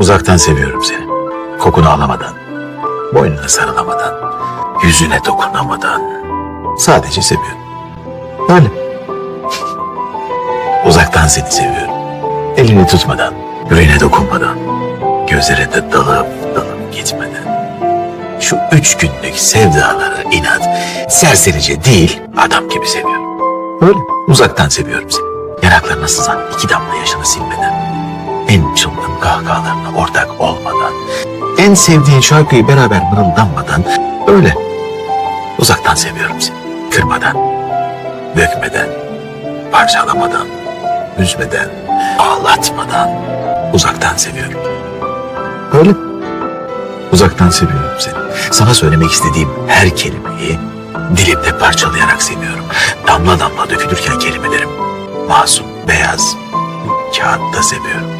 Uzaktan seviyorum seni. Kokunu alamadan, boynuna sarılamadan, yüzüne dokunamadan. Sadece seviyorum. Öyle. Uzaktan seni seviyorum. Elini tutmadan, yüreğine dokunmadan, gözlerine dalıp dalıp gitmeden. Şu üç günlük sevdaları inat, serserice değil adam gibi seviyorum. Öyle. Uzaktan seviyorum seni. Yanaklarına sızan iki damla yaşını silmeden. En çılgın olmadan. En sevdiğin şarkıyı beraber mırıldanmadan. Öyle. Uzaktan seviyorum seni. Kırmadan, dökmeden, parçalamadan, üzmeden, ağlatmadan. Uzaktan seviyorum. Öyle. Uzaktan seviyorum seni. Sana söylemek istediğim her kelimeyi dilimde parçalayarak seviyorum. Damla damla dökülürken kelimelerim masum, beyaz, kağıtta seviyorum.